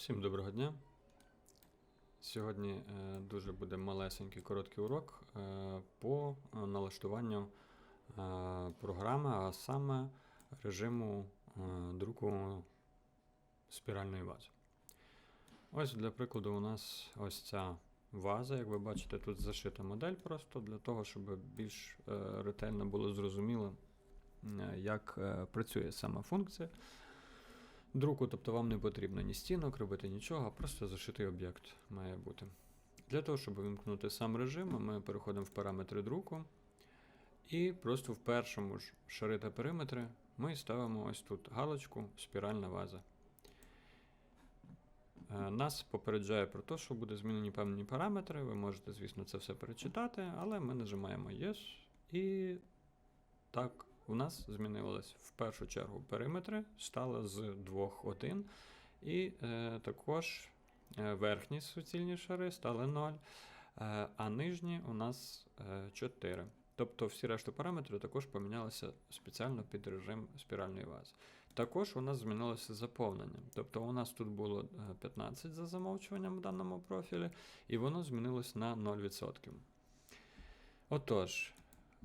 Всім доброго дня. Сьогодні е, дуже буде малесенький короткий урок е, по налаштуванню е, програми, а саме режиму друку спіральної вази. Ось для прикладу, у нас ось ця ваза. Як ви бачите, тут зашита модель просто для того, щоб більш ретельно було зрозуміло, як працює сама функція друку, тобто вам не потрібно ні стінок робити нічого, просто зашитий об'єкт має бути. Для того, щоб вимкнути сам режим, ми переходимо в параметри друку. І просто в першому ж шари та периметри ми ставимо ось тут галочку спіральна ваза. Е, Нас попереджає про те, що буде змінені певні параметри. Ви можете, звісно, це все перечитати, але ми нажимаємо Yes. І так, у нас змінилось в першу чергу периметри, стало з 2,1. І е, також е, верхні суцільні шари стали 0, е, а нижні у нас е, 4. Тобто всі решту параметри також помінялися спеціально під режим спіральної вази. Також у нас змінилося заповнення. Тобто у нас тут було е, 15 за замовчуванням в даному профілі, і воно змінилось на 0%. Отож,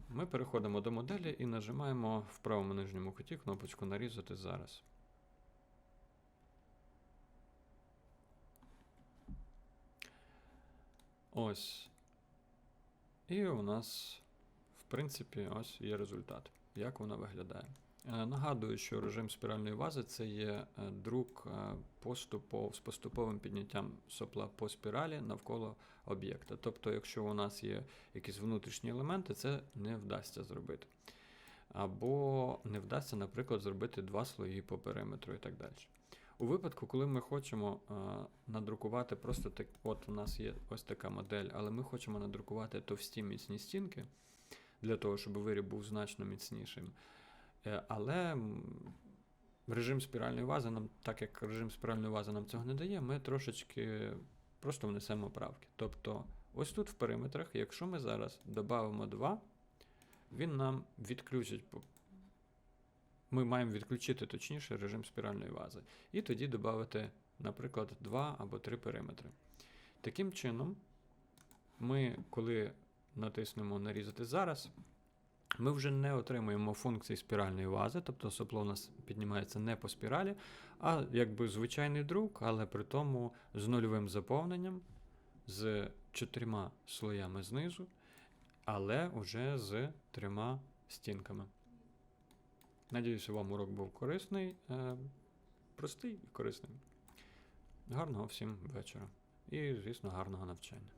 ми переходимо до моделі і нажимаємо в правому нижньому куті кнопочку Нарізати зараз. Ось. І у нас, в принципі, ось є результат. Як вона виглядає. Е, Нагадую, що режим спіральної вази це є е, друк е, поступов, з поступовим підняттям сопла по спіралі навколо об'єкта. Тобто, якщо у нас є якісь внутрішні елементи, це не вдасться зробити. Або не вдасться, наприклад, зробити два слої по периметру і так далі. У випадку, коли ми хочемо надрукувати просто так, от у нас є ось така модель, але ми хочемо надрукувати товсті міцні стінки для того, щоб виріб був значно міцнішим. Е, але режим спіральної вази нам, так як режим спіральної вази нам цього не дає, ми трошечки просто внесемо правки. Тобто, ось тут в периметрах, якщо ми зараз додамо 2, він нам відключить. Ми маємо відключити точніше режим спіральної вази. І тоді додати, наприклад, 2 або 3 периметри. Таким чином, ми, коли натиснемо нарізати зараз, ми вже не отримуємо функції спіральної вази, тобто сопло у нас піднімається не по спіралі, а якби звичайний друк, але при тому з нульовим заповненням, з чотирма слоями знизу, але вже з трьома стінками. Надіюся, вам урок був корисний, е, простий і корисний. Гарного всім вечора. І, звісно, гарного навчання.